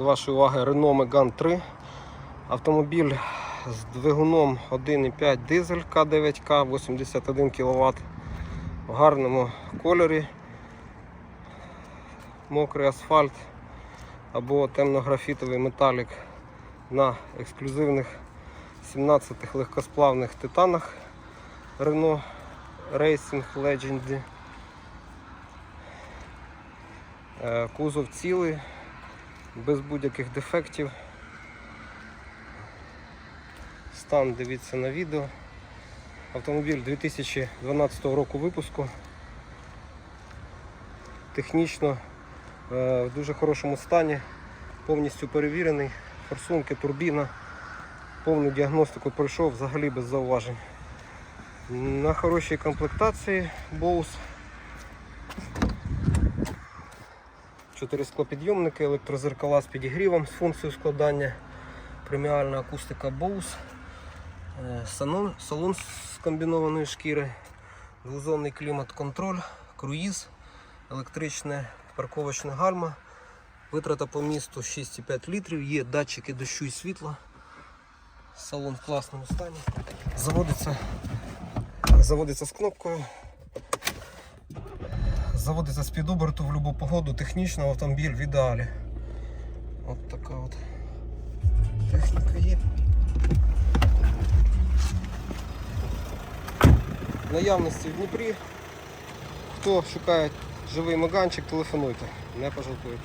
До вашої уваги Renault Megane 3. Автомобіль з двигуном 1,5 дизель К9К 81 кВт в гарному кольорі. Мокрий асфальт або темно-графітовий металік на ексклюзивних 17 легкосплавних титанах Renault Racing Legend. Е, Кузов цілий, без будь-яких дефектів. Стан дивіться на відео. Автомобіль 2012 року випуску. Технічно е, в дуже хорошому стані, повністю перевірений. Форсунки, турбіна, повну діагностику пройшов взагалі без зауважень. На хорошій комплектації Bose. Чотири склопідйомники, електрозеркала з підігрівом з функцією складання, преміальна акустика Bose, е, салон, з комбінованої шкіри, двозонний клімат-контроль, круїз, електричне парковочне гальма, витрата по місту 6,5 літрів, є датчики дощу і світла. Салон в класному стані. Заводиться, заводиться з кнопкою. Заводиться з під оберту в будь-яку погоду, технічно автомобіль в ідеалі. От така от техніка є. Наявності в Дніпрі. Хто шукає живий маганчик, телефонуйте, не пожалкуєте.